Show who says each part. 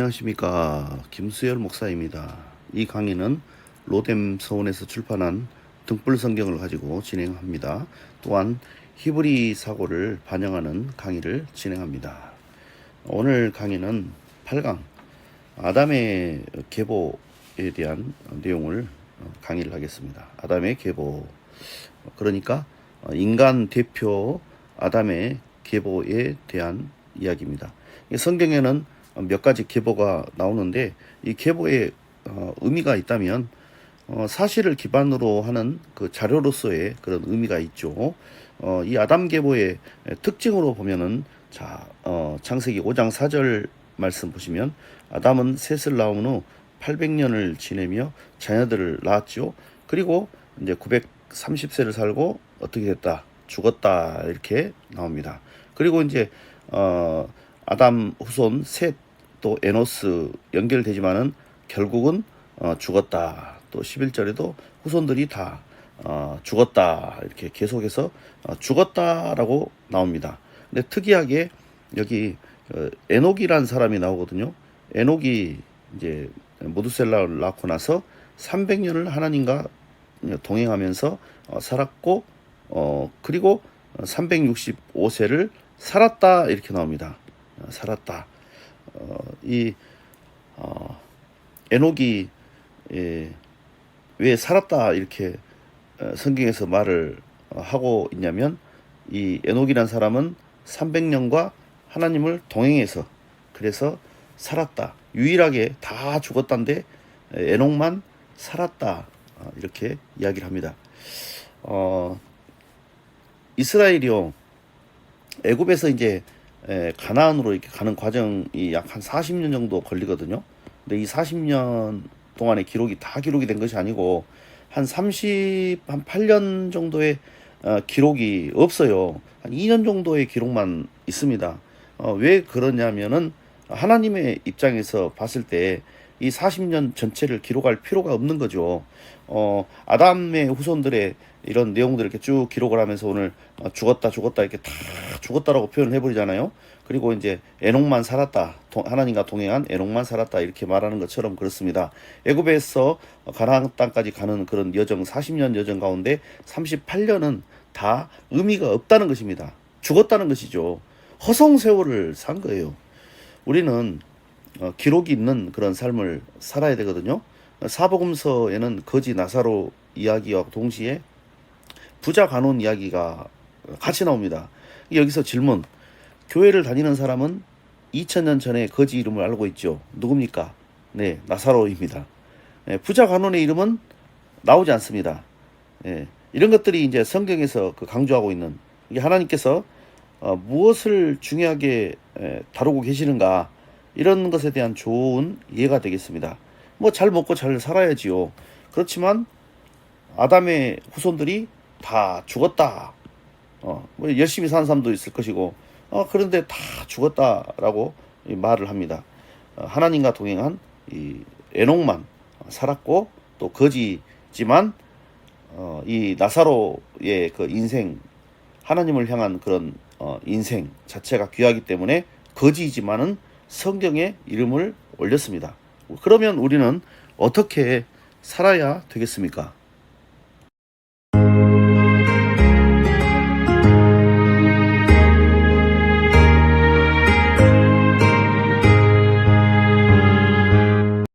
Speaker 1: 안녕하십니까 김수열 목사입니다. 이 강의는 로뎀 서원에서 출판한 등불 성경을 가지고 진행합니다. 또한 히브리 사고를 반영하는 강의를 진행합니다. 오늘 강의는 8강 아담의 계보에 대한 내용을 강의를 하겠습니다. 아담의 계보 그러니까 인간 대표 아담의 계보에 대한 이야기입니다. 이 성경에는 몇 가지 계보가 나오는데 이 계보에 어, 의미가 있다면 어, 사실을 기반으로 하는 그 자료로서의 그런 의미가 있죠. 어, 이 아담 계보의 특징으로 보면은 자 어, 창세기 5장 4절 말씀 보시면 아담은 셋을 낳은 후 800년을 지내며 자녀들을 낳았죠. 그리고 이제 930세를 살고 어떻게 됐다 죽었다 이렇게 나옵니다. 그리고 이제 어, 아담 후손 셋 또 에노스 연결되지만은 결국은 어, 죽었다. 또 11절에도 후손들이 다 어, 죽었다. 이렇게 계속해서 어, 죽었다라고 나옵니다. 근데 특이하게 여기 어, 에녹이란 사람이 나오거든요. 에녹이 이제 모두셀라를 낳고 나서 300년을 하나님과 동행하면서 어, 살았고 어, 그리고 365세를 살았다 이렇게 나옵니다. 어, 살았다. 어, 이 어, 에녹이 예, 왜 살았다 이렇게 어, 성경에서 말을 어, 하고 있냐면 이 에녹이란 사람은 300년과 하나님을 동행해서 그래서 살았다. 유일하게 다 죽었다는데 에녹만 살았다. 어, 이렇게 이야기를 합니다. 어, 이스라엘이요. 애굽에서 이제 에, 가나안으로 이렇게 가는 과정이 약 한 40년 정도 걸리거든요. 근데 이 40년 동안의 기록이 다 기록이 된 것이 아니고 한 30, 한 8년 정도의 어, 기록이 없어요. 한 2년 정도의 기록만 있습니다. 어, 왜 그러냐면은 하나님의 입장에서 봤을 때 이 40년 전체를 기록할 필요가 없는 거죠. 어, 아담의 후손들의 이런 내용들을 이렇게 쭉 기록을 하면서 오늘 어, 죽었다 죽었다 이렇게 다 죽었다라고 표현을 해버리잖아요. 그리고 이제 에녹만 살았다. 동, 하나님과 동행한 에녹만 살았다 이렇게 말하는 것처럼 그렇습니다. 애굽에서 가나안 땅까지 가는 그런 여정 40년 여정 가운데 38년은 다 의미가 없다는 것입니다. 죽었다는 것이죠. 허송 세월을 산 거예요. 우리는 어, 기록이 있는 그런 삶을 살아야 되거든요. 사복음서에는 거지 나사로 이야기와 동시에 부자 간혼 이야기가 같이 나옵니다. 여기서 질문. 교회를 다니는 사람은 2000년 전에 거지 이름을 알고 있죠. 누굽니까? 네, 나사로입니다. 예, 부자 간혼의 이름은 나오지 않습니다. 예, 이런 것들이 이제 성경에서 그 강조하고 있는 하나님께서 어, 무엇을 중요하게 에, 다루고 계시는가 이런 것에 대한 좋은 이해가 되겠습니다. 뭐 잘 먹고 잘 살아야지요. 그렇지만 아담의 후손들이 다 죽었다. 어, 뭐 열심히 사는 사람도 있을 것이고, 어, 그런데 다 죽었다라고 이 말을 합니다. 어, 하나님과 동행한 이 에녹만 살았고 또 거지지만 어, 이 나사로의 그 인생 하나님을 향한 그런 어, 인생 자체가 귀하기 때문에 거지이지만은 성경에 이름을 올렸습니다. 그러면 우리는 어떻게 살아야 되겠습니까?